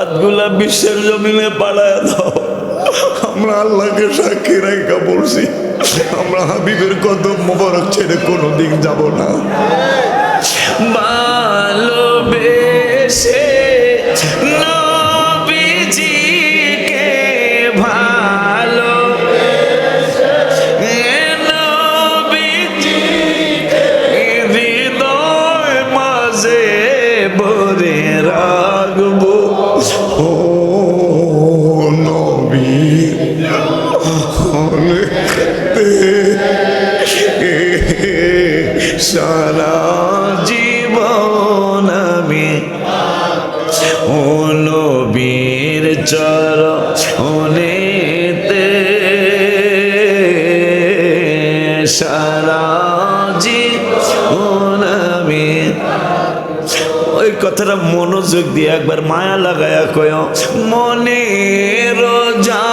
হাতগুলা বিশ্বের জমিনে পাড়ায় দাও। আমরা আল্লাহকে সাক্ষী রেখা বলছি, আমরা হাবিবের কত মোবারক ছেড়ে কোনো দিন যাব না। ভালোবেসে নবীজিকে নবীর চর ওই কথাটা মনোযোগ দিয়ে একবার মায়া লাগায়া কয়। মনে জালা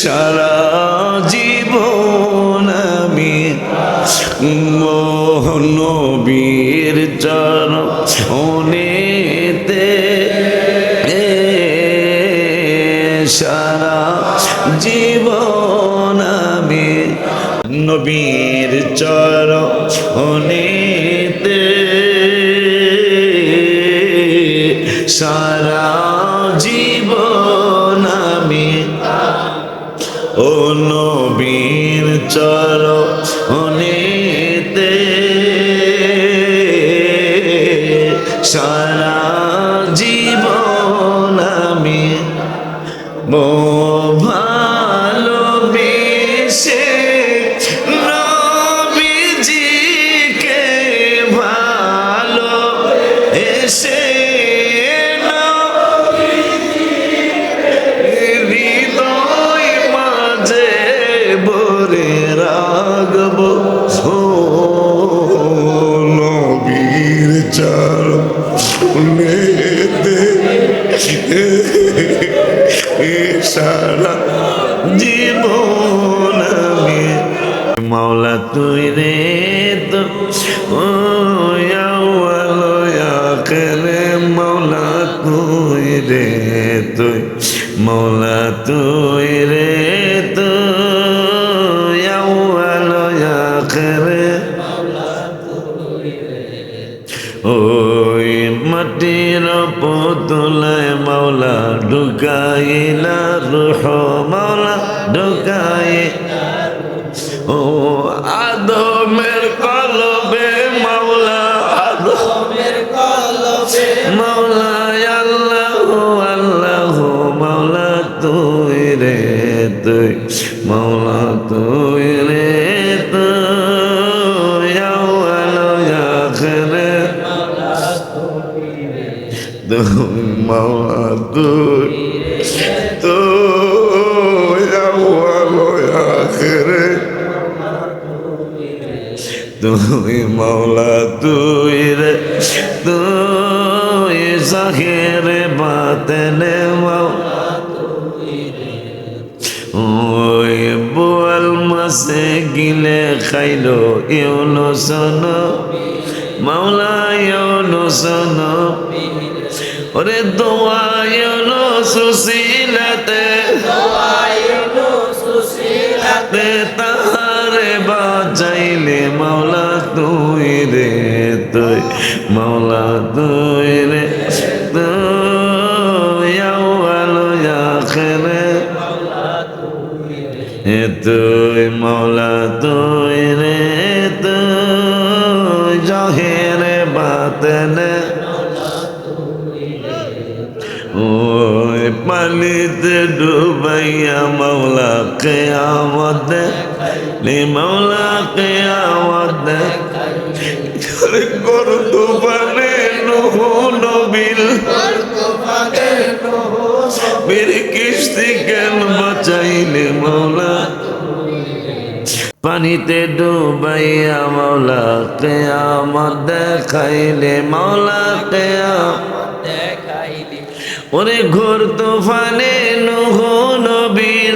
সারা জীবন আমি নবীর ঢুকাইলা রুহ মাওলা ঢুকাই ও আদমের কলবে মাওলা আদমের কলবে মাওলা আল্লাহ আল্লাহ মাওলা তুই রে তুই মাওলা তুই রে তুই আখিরে তুই মাওলা তুই তুই আখিরে। তুই রে, তুই জাহির বাতনে ওই বোয়াল মাসে গিলে খাইলো ইউনুসন মাওলা ইউনুসন ওরে দোয়া ইউনুসিলাতে তে তাহারে বাঁচাইলে মাওলা তুই রে, তুই মাওলা তুই রে, তুই এ তুই মাওলা তুই রে, তুই জাহেরে বাতনে ওই পানিতে ডুবাইয়া মাওলা কেয়ামত লি মাওলা কেয়ামত। গরু তুফানে নুহু নবিল। বীর কিস্তি কেন বাঁচাইলে মৌলা পানিতে ডুবাইয়া মাওলা কেয়ামত দেখাইলে মাওলা কেয়ামত। ওরে ঘোর তোফানে নুহ নবীর।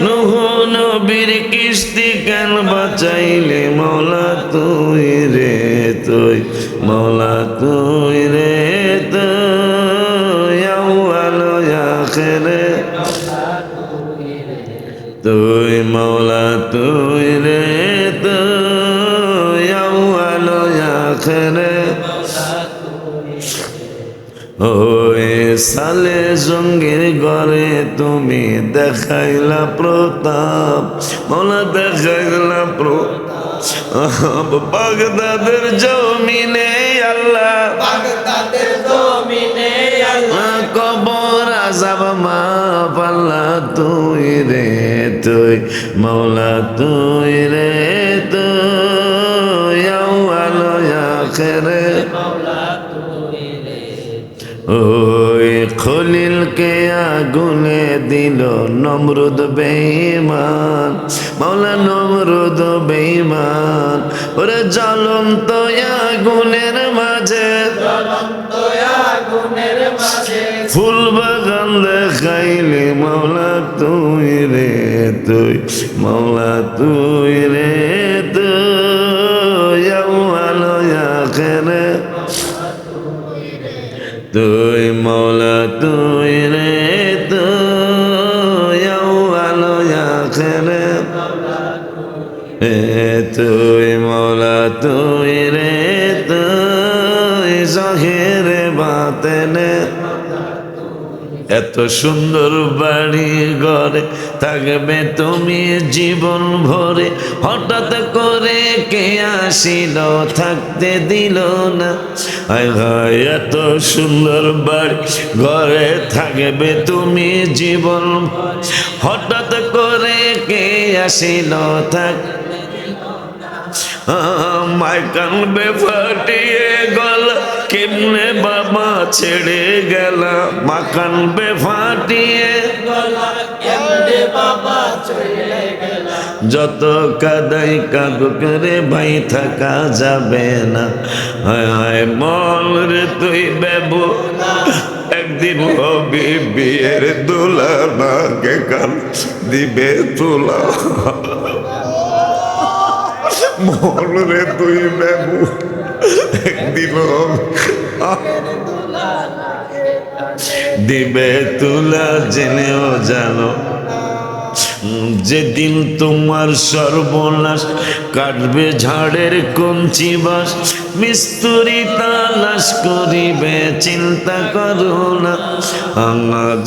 নুহ নবীর কিস্তি কেন বাঁচাইলে? মৌলা তুই রে তুই, মৌলা তুই জঙ্গির ঘরে তুমি দেখাইলা প্রতাপ মৌলা দেখাইলা প্রতাপ। বাগদাদের জমিনে আল্লাহ। কবর আজাব মা পাল্লা তুই রে তুই মৌলা তুই রে তুই। আলো আখেরে খলিলকে আগুনে দিল নমরুদ বেঈমান, মাওলা নমরুদ বেঈমান। ওরে জ্বলন্ত আগুনের মাঝে, ফুল বাগান দেখাইলে মাওলা তুই রে তুই, মাওলা তুই রে তুই মৌলা, তুই রে, তুই আলো আখেরে। তুই মৌলা, তুই রে, তুই জহেরে বাতেনে। এত সুন্দর বাড়ি ঘরে থাকবে তুমি জীবন ভরে। হঠাৎ করে কে আসিল, থাকতে দিল না। হায় এত সুন্দর বাড়ি, ঘরে থাকবে তুমি জীবন হঠাৎ করে কে আসিল থাক মাই কানবে ফাটিয়ে গল, কেমনে বাবা ছেড়ে গেল। মা কানবে ফাটিয়ে যত কাদাই কাদু করে ভাই, থাকা যাবে না। হায় হায়, মল রে তুই বেবু, একদিন হবি বিয়ের দোলা নাকে কাল দিবে তোলা। মল রে তুই বেবু, একদিন দিবে তুলা, জেনেও জানো যেদিন তোমার সর্বনাশ কাটবে ঝাড়ের কঞ্চি বাস মিস্তুরি তালাশ করিবে, চিন্তা করো না।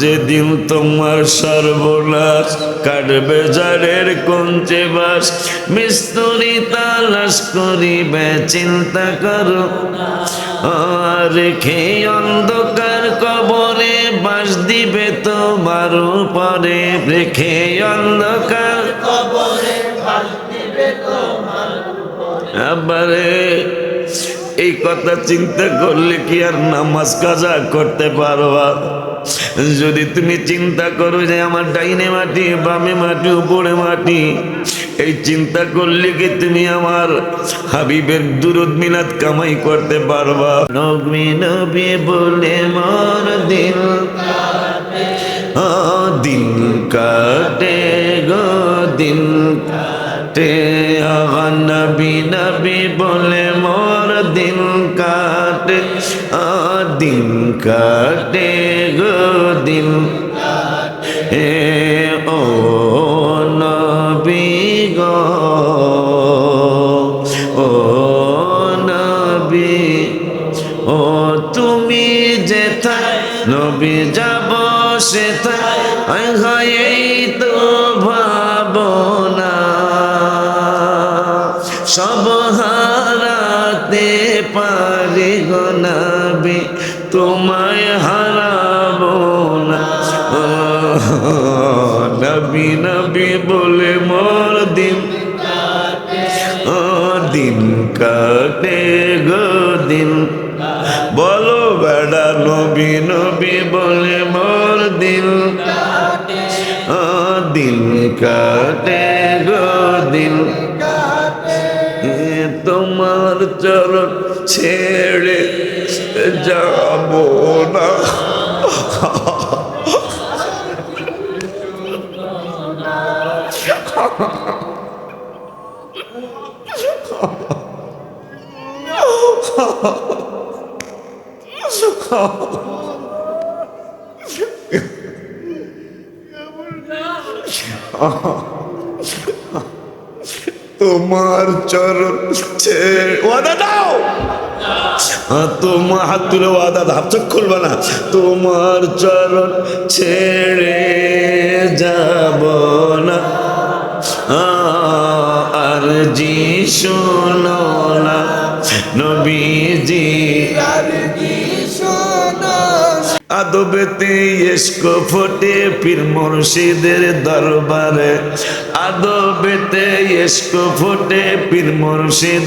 যেদিন তোমার সর্বনাশ কাটবে ঝাড়ের কঞ্চি বাস মিস্তুরি তালাশ করিবে, চিন্তা করো আর রেখে অন্ধকার কবরে বাস দিবে তোমার উপরে রেখে অন্ধকার। আবারে এই কথা চিন্তা করলে কি আর নামাজ কাজা করতে পারবা? যদি তুমি চিন্তা করো যে আমার ডাইনে মাটি, বামে মাটি, উপরে মাটি, এই চিন্তা করলে কি তুমি আমার হাবিবের দুরুদ মিলাদ কামাই করতে পারবা? নবী নবী বলে, মর দিল দিল কাটে গো, দিল কাটে। নবী নবী বলে কাটে দিল কাটে গো দিন। হে ও নবী গো, ও নবী, ও তুমি যেথায় নবী যাব নবী নবী বলে মোর দিন ও দিন কাটে গো দিন। বলো ছাড়া নবী নবী বলে মোর দিন ও দিল কাটে গো এ তোমার চরণ ছেড়ে যাব না। তোমার চরণ ওয়াদা দাও! তোমার হাত তুলে ওয়াদা দাও চোখ খুলবে না। তোমার চরণ ছেড়ে যাব না। আর জি শোনো না, নবীজি। আদবেতে ইস্কো ফোটে পীর মুর্শিদের দরবারে। আদবেতে ইস্কো ফোটে পীর মুর্শিদ।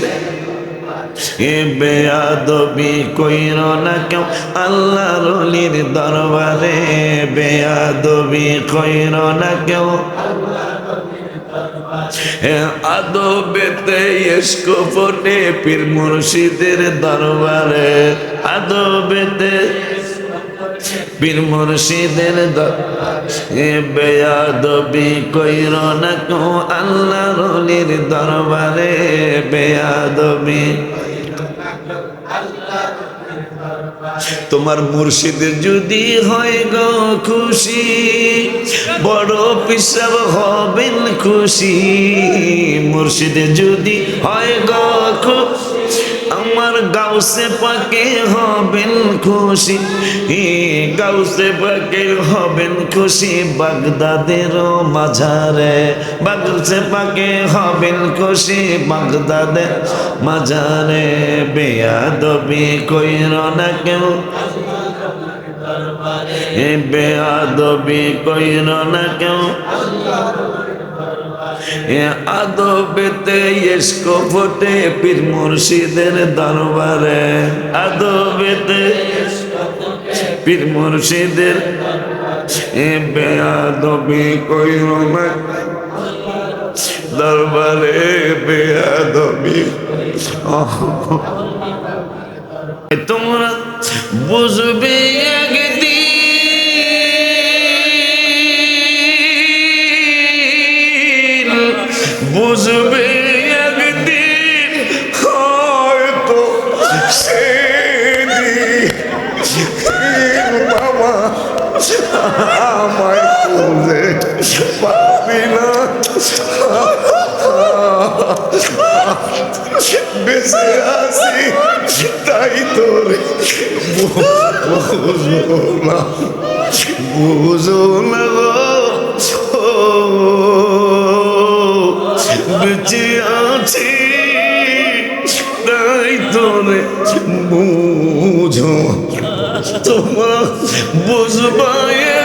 বেয়াদবি কইর না কেউ আল্লাহ রলির দরবারে। বেয়াদবি কইর না কেউ। আদবেতে ইস্কো ফোটে পীর মুর্শিদের দরবারে। আদবেতে পীর মুর্শিদের বেয়াদবি কইর না কো আল্লাহ রলির দরবারে। বেয়াদবি তোমার মুর্শিদ যদি হয় গো খুশি, বড় পিসাব হবেন খুশি। মুর্শিদ যদি হয় গো খুশি গাউসে পাকে হবেন খুশি। এ গাউসে পাকে হবেন খুশি বাগদাদের মাঝারে। বাগসে পাকে হবেন খুশি বাগদাদের মাঝারে। বেয়াদবি কইর না কেউ। বেয়াদবি কইর না কেউ। এ আদবেতে ইস্কো ফোটে পীর মুর্শিদের দরবারে। আদবেতে পীর মুর্শিদের এ বেয়াদবি কইর দরবারে বেয়াদবি তোমরা বুঝবে একদিন তাই তোরে বুঝো না বুঝো না বেঁচে আছি তাই তোরে বুঝো তোমার বুঝবা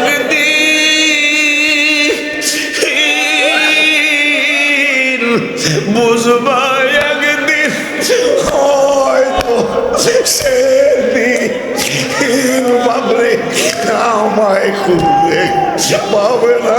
একদিন বুঝবা সেদিন বাবরে আমায় খুঁজে পাবে না।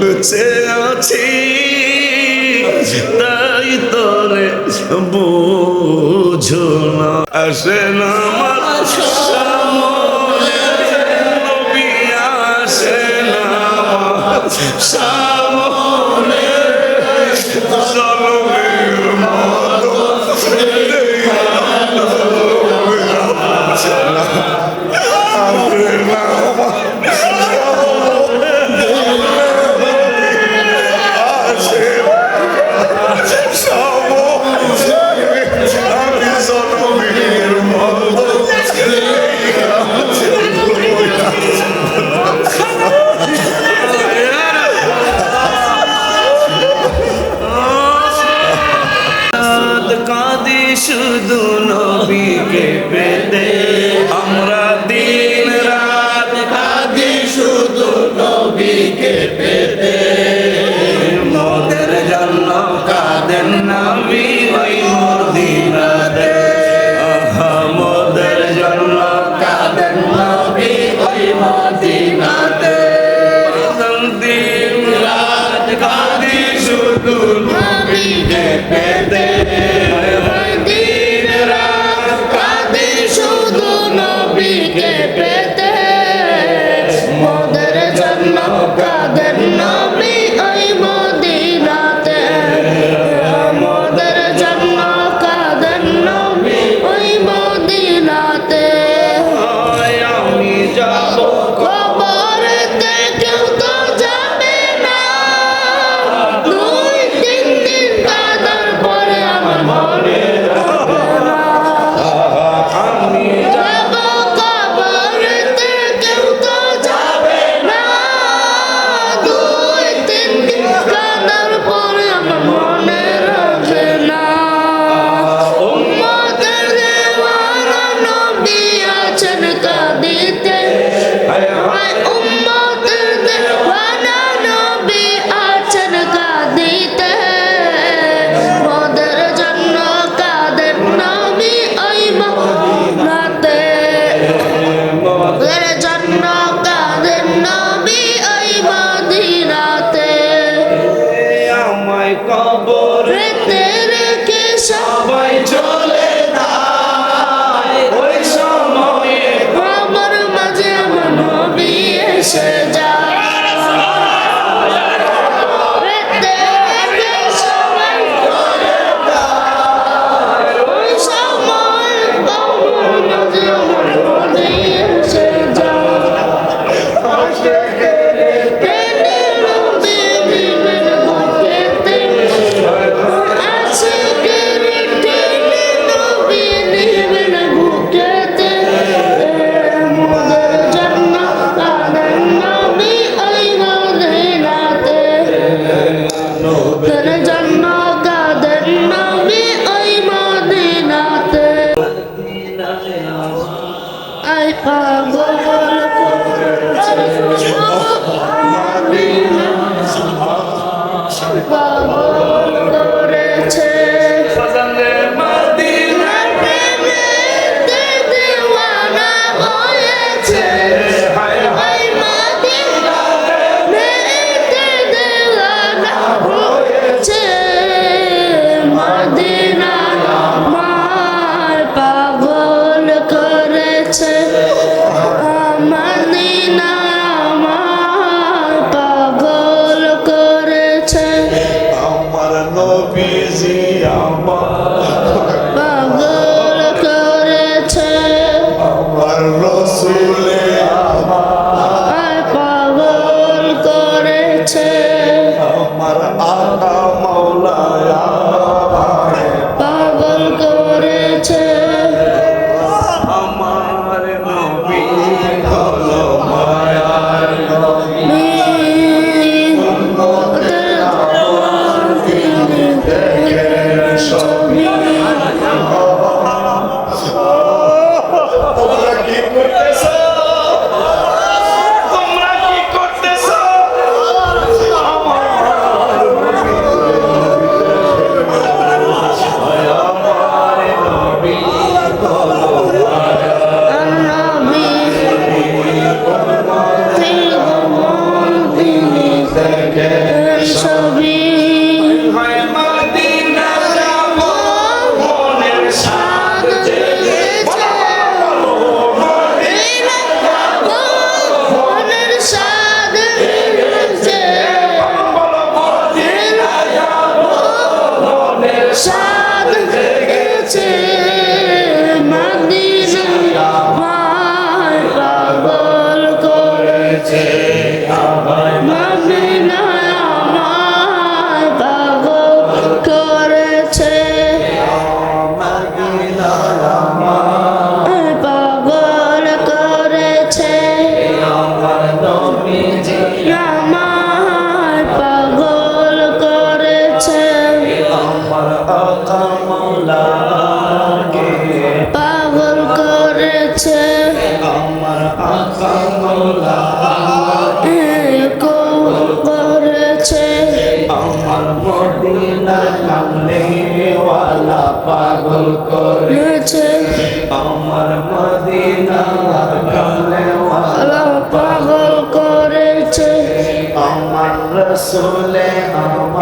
বেঁচে আছি তাই তোরে বুঝো না। আসে না আমার আমার আমায় মোদের নবীজি আমার করেছে। আমার রসুলে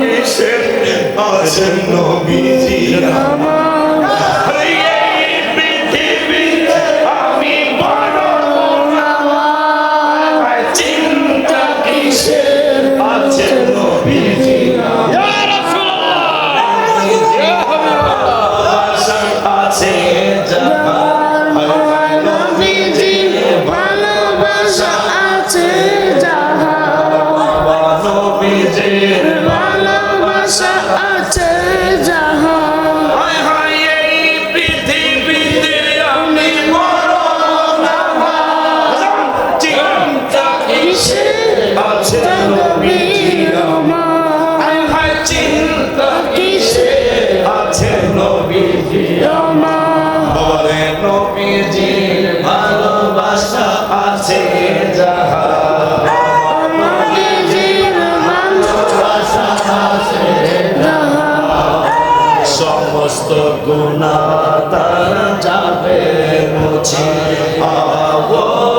কিসের আছেন নবীজি। এই যে ভালোবাসা আছে যাহা। সমস্ত গুণা তার যাবে মুছে। আওয়া